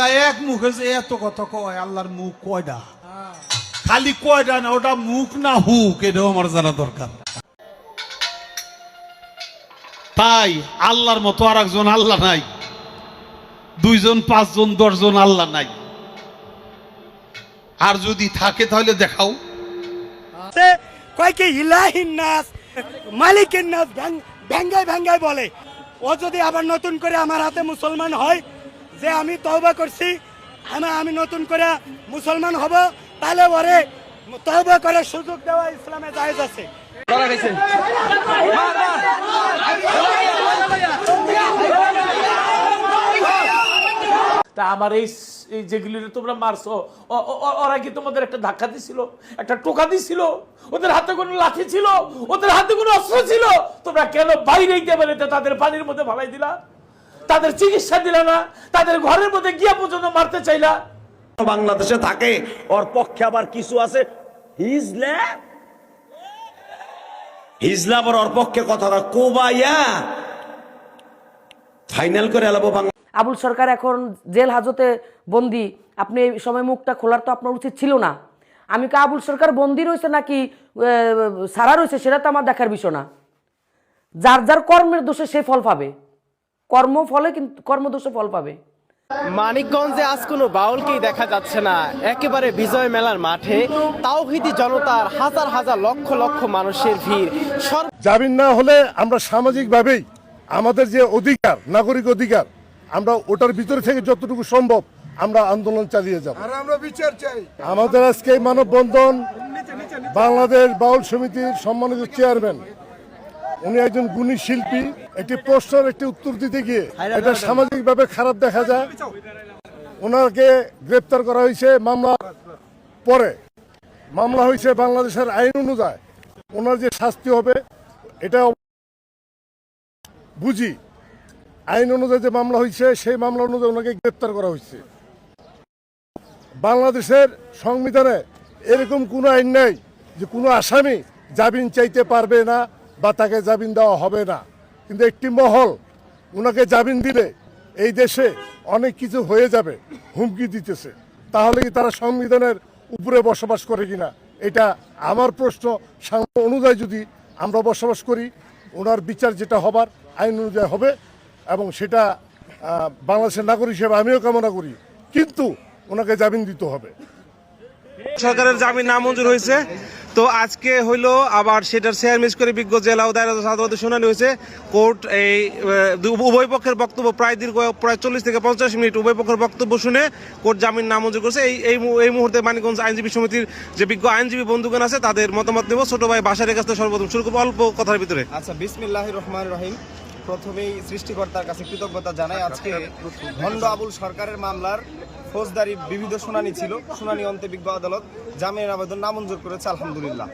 আল্লাহ এক মুখে যে এত কথা কয়, আল্লাহর মুখ কয়টা খালি কয়টা না, ওটা মুখ না হুক, এটাও আমার জানা দরকার। তাই আল্লাহর মতো আর একজন আল্লাহ নাই। দুইজন, পাঁচজন, দশজন আল্লাহ নাই। আর যদি থাকে তাহলে দেখাও। কয় ইলাহিন নাস, মালিকের নাস ভেঙ্গাই ভেঙ্গাই বলে। ও যদি আবার নতুন করে আমার হাতে মুসলমান হয় যে আমি তওবা করছি, আমি আমি নতুন করে মুসলমান হব, তাহলে ওরে তওবা করার সুযোগ দেওয়া ইসলামে জায়েজ আছে। আমার এই যেগুলি তোমরা মারছো ওরা কি তোমাদের একটা ধাক্কা দিছিল? একটা টোকা দিছিল? ওদের হাতে কোনো লাঠি ছিল? ওদের হাতে কোনো অস্ত্র ছিল? তোমরা কেন বাইরে গিয়ে তাদের পানির মধ্যে ভালাই দিলা? তাদের চিকিৎসা দিলা না তাদের ঘরের মধ্যে গিয়া পর্যন্ত মারতে চাইলা। বাংলাদেশে থাকে ওর পক্ষে আবার কিছু আছে। হিজলা? হিজলা আবার ওর পক্ষে কথা কোবাইয়া? ফাইনাল করে এলাবো বাংলা আবুল সরকার এখন জেল হাজতে বন্দি। আপনি এই সময় মুখটা খোলার তো আপনার উচিত ছিল না। আমি কা আবুল সরকার বন্দি রয়েছে নাকি সারা রয়েছে সেটা তো আমার দেখার বিষয় না। যার যার কর্মের দোষে সে ফল পাবে। কর্ম ফলে কিন্তু কর্মদোষে ফল পাবে। মানিকগঞ্জে আজ কোনো বাউলকেই দেখা যাচ্ছে না। একেবারে বিজয় মেলার মাঠে তাওহিদি জনতার হাজার হাজার লক্ষ লক্ষ মানুষের ভিড়। জামিন না হলে আমরা সামাজিকভাবেই আমাদের যে অধিকার নাগরিক অধিকার আমরা ওটার ভিতরে থেকে যতটুকু সম্ভব আমরা আন্দোলন চালিয়ে যাব। আমরা বিচার চাই। আমাদের আজকে মানববন্ধন বাংলাদেশ বাউল সমিতির সম্মানিত চেয়ারম্যান উনি একজন গুণী শিল্পী একটি প্রশ্নের একটি উত্তর দিতে গিয়ে এটা সামাজিকভাবে খারাপ দেখা যায়। ওনাকে গ্রেপ্তার করা হয়েছে মামলা পরে। মামলা হয়েছে বাংলাদেশের আইন অনুযায়ী। ওনার যে শাস্তি হবে এটা বুঝি। আইন অনুযায়ী যে মামলা হয়েছে সেই মামলা অনুযায়ী ওনাকে গ্রেপ্তার করা হয়েছে। বাংলাদেশের সংবিধানে এরকম কোনো আইন নেই যে কোনো আসামি জামিন চাইতে পারবে না বা তাকে জামিন দেওয়া হবে না। কিন্তু একটি মহল ওনাকে জামিন দিলে এই দেশে অনেক কিছু হয়ে যাবে, হুমকি দিতেছে। তাহলে কি তারা সংবিধানের উপরে বসবাস করে কিনা? এটা আমার প্রশ্ন। অনুযায়ী যদি আমরা বসবাস করি ওনার বিচার যেটা হবার, আইন অনুযায়ী হবে এবং সেটা বাংলাদেশের নাগরিক হিসেবে আমিও কামনা করি। কিন্তু ওনাকে জামিন দিতে হবে। সরকারের জামিন নামঞ্জুর হয়েছে। তো আজকে হইল আবার সেটার শেয়ার মিস করে বিজ্ঞ জেলা ও দায়রা আদালতে শুনানি হয়েছে। কোর্ট এই উভয় পক্ষের বক্তব্য প্রায় দীর্ঘ, প্রায় চল্লিশ থেকে পঞ্চাশ মিনিট উভয় পক্ষের বক্তব্য শুনে কোর্ট জামিন নামঞ্জুর করেছে। এই এই মুহূর্তে মানিকগঞ্জ আইনজীবী সমিতির যে বিজ্ঞ আইনজীবী বন্ধুগণ আছে, তাদের মতামত নেব। ছোট ভাই বাসারের কাছ সর্বপ্রথম শুরু করব অল্প কথার ভিতরে। আচ্ছা বিসমিল্লাহ রহমান রহিম। প্রথমেই সৃষ্টিকর্তার কাছে কৃতজ্ঞতা জানাই। আজকে ভণ্ড আবুল সরকারের মামলার ফৌজদারি বিবিধ শুনানি ছিল, শুনানি অন্তে বিজ্ঞ আদালত জামিনের আবেদন নামঞ্জুর করেছে, আলহামদুলিল্লাহ।